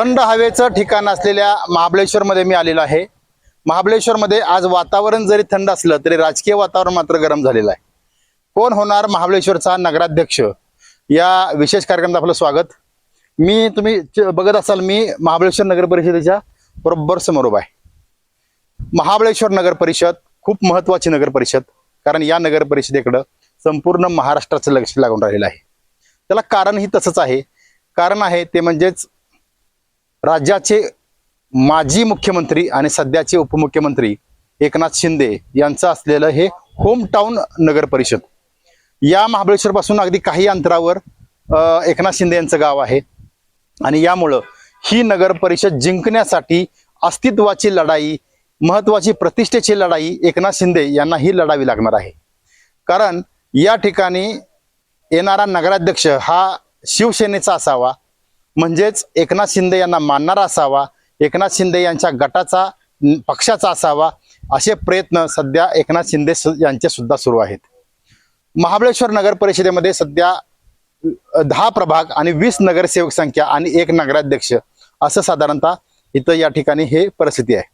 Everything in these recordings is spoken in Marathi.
थंड हवेचं ठिकाण असलेल्या महाबळेश्वरमध्ये मी आलेलो आहे. महाबळेश्वरमध्ये आज वातावरण जरी थंड असलं तरी राजकीय वातावरण मात्र गरम झालेलं आहे. कोण होणार महाबळेश्वरचा नगराध्यक्ष? या विशेष कार्यक्रमात आपलं स्वागत. मी तुम्ही च- बघत असाल मी महाबळेश्वर नगर परिषदेच्या बरोबर समोर उभा आहे. महाबळेश्वर नगर परिषद खूप महत्वाची नगर परिषद कारण या नगर परिषदेकडं संपूर्ण महाराष्ट्राचं लक्ष लागून राहिलेलं आहे. त्याला कारणही तसंच आहे. कारण आहे ते म्हणजेच राज्याचे माजी मुख्यमंत्री आणि सध्याचे उपमुख्यमंत्री एकनाथ शिंदे यांचं असलेलं हे होम टाऊन नगर परिषद. या महाबळेश्वर पासून अगदी काही अंतरावर एकनाथ शिंदे यांचं गाव आहे. आणि यामुळं ही नगर परिषद जिंकण्यासाठी अस्तित्वाची लढाई महत्वाची प्रतिष्ठेची लढाई एकनाथ शिंदे यांना ही लढावी लागणार आहे. कारण या ठिकाणी येणारा नगराध्यक्ष हा शिवसेनेचा असावा म्हणजेच एकनाथ शिंदे यांना मानणारा असावा एकनाथ शिंदे यांच्या गटाचा पक्षाचा असावा असे प्रयत्न सध्या एकनाथ शिंदे यांचे सुद्धा सुरू आहेत. महाबळेश्वर नगर परिषदेमध्ये सध्या दहा प्रभाग आणि वीस नगरसेवक संख्या आणि एक नगराध्यक्ष असं साधारणतः इथं या ठिकाणी हे परिस्थिती आहे.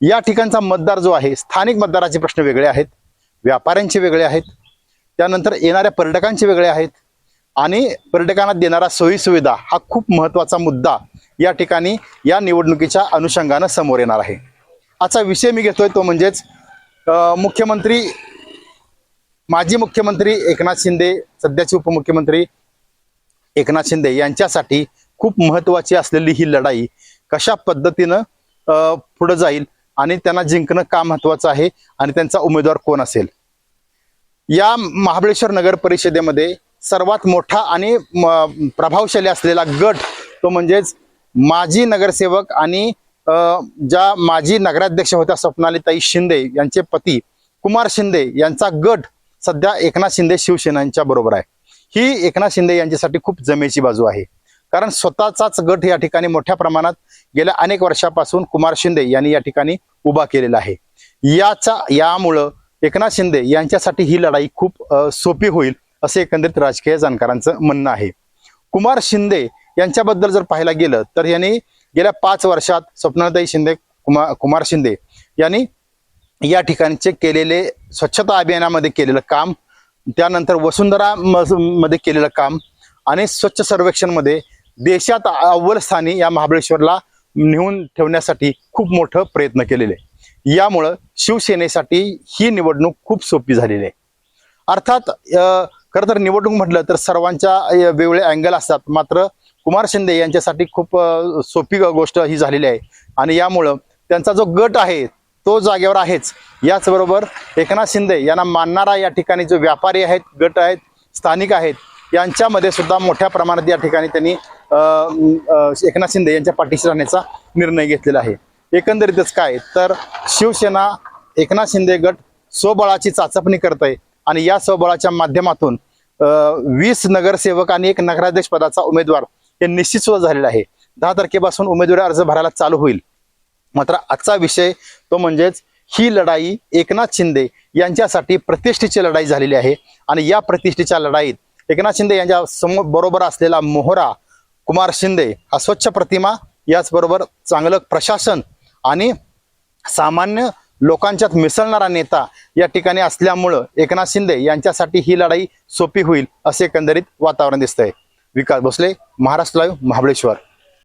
या ठिकाणचा मतदार जो आहे स्थानिक मतदाराचे प्रश्न वेगळे आहेत व्यापाऱ्यांचे वेगळे आहेत त्यानंतर येणाऱ्या पर्यटकांचे वेगळे आहेत आणि पर्यटकांना देणारा सोयीसुविधा हा खूप महत्त्वाचा मुद्दा या ठिकाणी या निवडणुकीच्या अनुषंगानं समोर येणार आहे. आजचा विषय मी घेतोय तो म्हणजेच मुख्यमंत्री माजी मुख्यमंत्री एकनाथ शिंदे सध्याचे उपमुख्यमंत्री एकनाथ शिंदे यांच्यासाठी खूप महत्वाची असलेली ही लढाई कशा पद्धतीनं पुढं पुढे जाईल आणि त्यांना जिंकणं का महत्वाचं आहे आणि त्यांचा उमेदवार कोण असेल? या महाबळेश्वर नगर परिषदेमध्ये सर्वात मोठा आणि प्रभावशाली असलेला गट तो म्हणजेच माजी नगरसेवक आणि ज्या माजी नगराध्यक्ष होत्या स्वप्नालीताई शिंदे यांचे पती कुमार शिंदे यांचा गट सध्या एकनाथ शिंदे शिवसेनांच्या बरोबर आहे. ही एकनाथ शिंदे यांच्यासाठी खूप जमेची बाजू आहे. कारण स्वतःचाच गट या ठिकाणी मोठ्या प्रमाणात गेल्या अनेक वर्षापासून कुमार शिंदे यांनी या ठिकाणी उभा केलेला आहे. याचा यामुळं एकनाथ शिंदे यांच्यासाठी ही लढाई खूप सोपी होईल असे एकंदरीत राजकीय जाणकारांचं म्हणणं आहे कुमार शिंदे यांच्याबद्दल जर पाहायला गेलं तर यांनी गेल्या पाच वर्षात स्वप्नाताई शिंदे कुमार कुमार शिंदे यांनी या ठिकाणचे केलेले स्वच्छता अभियानामध्ये केलेलं काम त्यानंतर वसुंधरा म- मध्ये केलेलं काम आणि स्वच्छ सर्वेक्षणमध्ये देशात अव्वल स्थानी या महाबळेश्वरला नेऊन ठेवण्यासाठी खूप मोठं प्रयत्न केलेले आहे. यामुळं शिवसेनेसाठी ही निवडणूक खूप सोपी झालेली आहे अर्थात खरं तर निवडणूक म्हटलं तर सर्वांच्या वेगवेगळे अँगल असतात. मात्र कुमार शिंदे यांच्यासाठी खूप सोपी गोष्ट ही झालेली आहे. आणि यामुळं त्यांचा जो गट आहे तो जागेवर आहेच. याचबरोबर एकनाथ शिंदे यांना मानणारा या ठिकाणी जो व्यापारी आहेत गट आहेत स्थानिक आहेत यांच्यामध्ये सुद्धा मोठ्या प्रमाणात या ठिकाणी त्यांनी एकनाथ शिंदे यांच्या पाठीशी राहण्याचा निर्णय घेतलेला आहे. एकंदरीतच काय? तर शिवसेना एकनाथ शिंदे गट स्वबळाची चाचपणी करत आहे आणि या स्वबळाच्या माध्यमातून वीस नगरसेवक आणि एक नगराध्यक्ष पदाचा उमेदवार हे निश्चित सुद्धा झालेला आहे. दहा तारखेपासून उमेदवारी अर्ज भरायला चालू होईल. मात्र आजचा विषय तो म्हणजेच ही लढाई एकनाथ शिंदे यांच्यासाठी प्रतिष्ठेची लढाई झालेली आहे. आणि या प्रतिष्ठेच्या लढाईत एकनाथ शिंदे यांच्या समोर बरोबर असलेला मोहरा कुमार शिंदे हा स्वच्छ प्रतिमा याचबरोबर चांगलं प्रशासन आणि सामान्य लोकांच्यात मिसळणारा नेता या ठिकाणी असल्यामुळं एकनाथ शिंदे यांच्यासाठी ही लढाई सोपी होईल असे एकंदरीत वातावरण दिसतंय. विकास भोसले महाराष्ट्र लाईव्ह महाबळेश्वर.